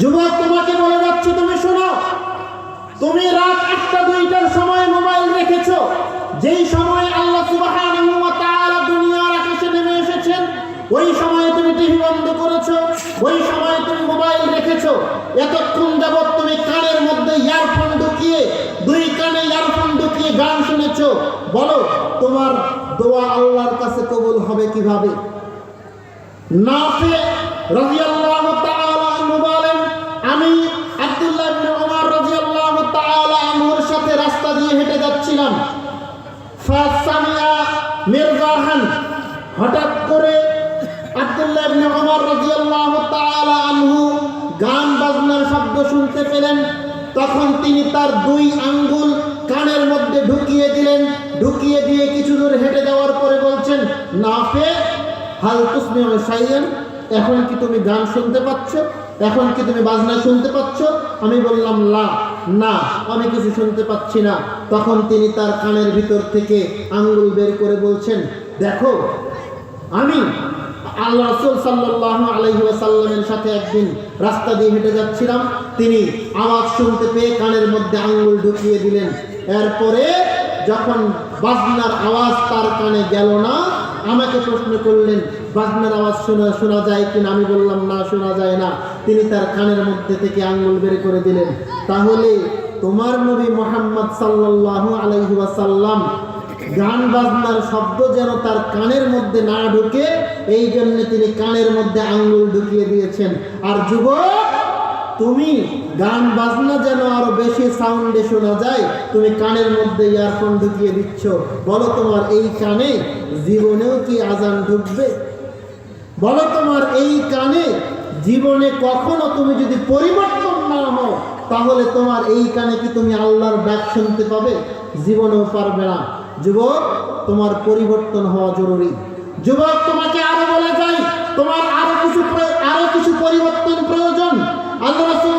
যুবক, তোমাকে বলে যাচ্ছি, তুমি শোনো। তুমি রাত একটা দুইটার সময় মোবাইল রেখেছ। যেই সময় আল্লাহ তাআলা দুনিয়ার আকাশে নেমে এসেছেন, ওই সময় তুমি টিভি বন্ধ করেছ, ওই সময় তুমি মোবাইল রেখেছো। এতক্ষণ যাবৎ তুমি কানের মধ্যে ইয়ারফোন ঢুকিয়ে, দুই কানে ইয়ারফোন ঢুকিয়ে গান শুনেছো। বলো, তোমার দোয়া আল্লাহর কাছে কবুল হবে কীভাবে? নাফে রাদিয়াল্লাহু মিরজাহান হঠাৎ করে আব্দুল্লাহ ইবনে ওমর রাদিয়াল্লাহু তাআলা আনহু গান বাজনার শব্দ শুনতে পেলেন। তখন তিনি তার দুই আঙ্গুল কানের মধ্যে ঢুকিয়ে দিলেন। ঢুকিয়ে দিয়ে কিছু দূর হেঁটে যাওয়ার পরে বলছেন নাফে হাল তুসমি সাইয়েন এখন কি তুমি গান শুনতে পাচ্ছ? এখন কি তুমি বাজনা শুনতে পাচ্ছ? আমি বললাম লা না, আমি কিছু শুনতে পাচ্ছি না। তখন তিনি তার কানের ভিতর থেকে আঙ্গুল বের করে বলছেন, দেখো, আমি আল্লাহ রসুল সাল্লাহ আলহি সাথে একদিন রাস্তা দিয়ে হেঁটে যাচ্ছিলাম। তিনি আওয়াজ শুনতে পেয়ে কানের মধ্যে আঙ্গুল ঢুকিয়ে দিলেন। এরপরে যখন বাজনার আওয়াজ তার কানে গেল না, আমাকে প্রশ্ন করলেন, বাজনার আওয়াজ শোনা শোনা যায় কিনা? আমি বললাম, না, শোনা যায় না। তিনি তার কানের মধ্যে থেকে আঙ্গুল বের করে দিলেন। তাহলে তোমার নবী মোহাম্মদ সাল্লাহ আলহিবাসাল্লাম গান বাজনার শব্দ যেন তার কানের মধ্যে না ঢুকে, এই জন্য তিনি কানের মধ্যে আঙ্গুল ঢুকিয়ে দিয়েছেন। আর যুবক, তুমি গান বাজনা যেন আরও বেশি সাউন্ডে শোনা যায়, তুমি কানের মধ্যে ইয়ারফোন ঢুকিয়ে দিচ্ছ। বলো তোমার এই কানে জীবনেও কি আজান ঢুকবে? বলো তোমার এই কানে জীবনে কখনো তুমি যদি পরিবর্তন না হও, তাহলে তোমার এই কানে কি তুমি আল্লাহর ডাক শুনতে পাবে? জীবনেও পারবে না। যুবক, তোমার পরিবর্তন হওয়া জরুরি। যুবক, তোমাকে আরও বলে যাই তোমার আরও কিছু আরও কিছু পরিবর্তন প্রয়োজন। বলেছেন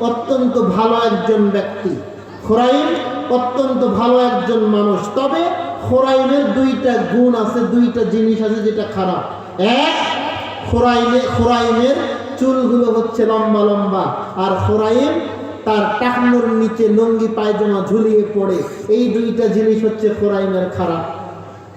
অত্যন্ত ভালো একজন ব্যক্তি। খরাইম অত্যন্ত ভালো একজন মানুষ। তবে খোরাইমের দুইটা গুণ আছে, দুইটা জিনিস আছে যেটা খারাপ। এক, খোরাইনে খোরাইনের চুলগুলো হচ্ছে লম্বা লম্বা, আর খোরাইন তার টাকনোর নিচে লঙ্গি, পায়জামা ঝুলিয়ে পড়ে। এই দুইটা জিনিস হচ্ছে খোরাইনের খারাপ।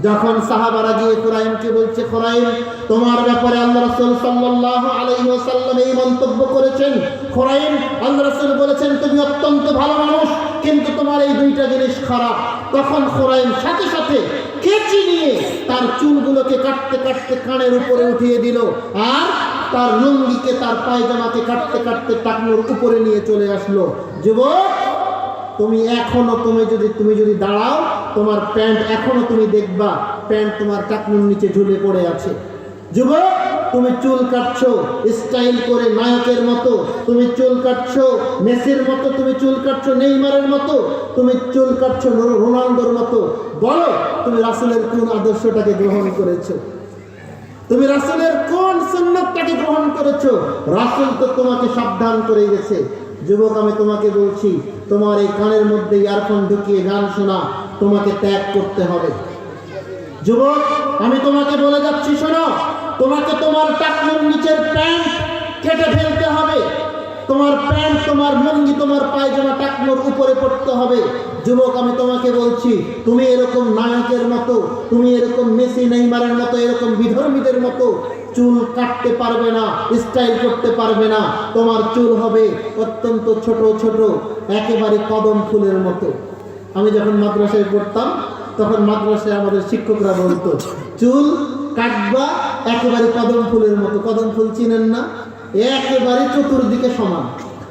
যখন সাহাবারা গিয়ে খোরাইমকে বলছে খোরাইম তোমার ব্যাপারে আল্লাহ রাসূল সাল্লাল্লাহু আলাইহি ওয়াসাল্লাম এই মন্তব্য করেছেন। খোরাইম আল্লাহ রাসূল বলেছেন, তুমি অত্যন্ত ভালো মানুষ, কিন্তু তোমার এই দুইটা জিনিস খারাপ। তখন খোরাইম সাথে সাথে কেচি নিয়ে তার চুলগুলোকে কাটতে কাটতে কানের উপরে উঠিয়ে দিল আর তার লুঙ্গিকে তার পায়জামাকে কাটতে কাটতে টাকনোর উপরে নিয়ে চলে আসলো। যুবক, তুমি এখনও তুমি যদি তুমি যদি দাঁড়াও তোমার প্যান্ট এখনও তুমি দেখবা, প্যান্ট তোমার টাকনুর নিচে ঝুলে পড়ে আছে। যুবক, তুমি চুল কাটছো, স্টাইল করে নায়কের মতো, তুমি চুল কাটছো, মেসির মতো তুমি চুল কাটছো, নেইমারের মতো, তুমি চুল কাটছো রোনাল্ডোর মতো। বলো, তুমি রাসুলের কোন আদর্শটাকে গ্রহণ করেছ? তুমি রাসুলের কোন সুন্নতটাকে গ্রহণ করেছ? রাসুল তো তোমাকে সাবধান করে গেছে। যুবক, আমি তোমাকে বলছি, তোমার এই কানের মধ্যে ইয়ারফোন ঢুকিয়ে গান শোনা, তোমাকে ত্যাগ করতে হবে। যুবক, আমি তোমাকে বলে যাচ্ছি, শোনো, তোমাকে তোমার টাকনুর নিচের প্যান্ট কেটে ফেলতে হবে। তোমার প্যান্ট, তোমার লুঙ্গি, তোমার পায়জামা টাকনুর উপরে পড়তে হবে। যুবক, আমি তোমাকে বলছি, তুমি এরকম নায়কের মতো, তুমি এরকম মেসি নেইমারের মতো, এরকম বিধর্মীদের মতো চুল কাটতে পারবে না, স্টাইল করতে পারবে না। তোমার চুল হবে অত্যন্ত ছোট ছোট, একেবারে কদম ফুলের মতো। আমি যখন মাদ্রাসায় পড়তাম, তখন মাদ্রাসায় আমাদের শিক্ষকরা বলতো, চুল কাটবা একেবারে কদম ফুলের মতো। কদম ফুল চিনেন না? একেবারে চতুর্দিকে সমান।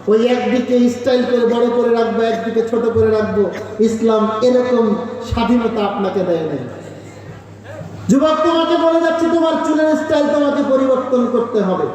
ওই একদিকে স্টাইল করে বড় করে রাখব, একদিকে ছোট করে রাখব। ইসলাম এরকম স্বাধীনতা আপনাকে দেয় নাই। যুবক, তোমাকে বলে যাচ্ছে, তোমার চুলের স্টাইল তোমাকে পরিবর্তন করতে হবে।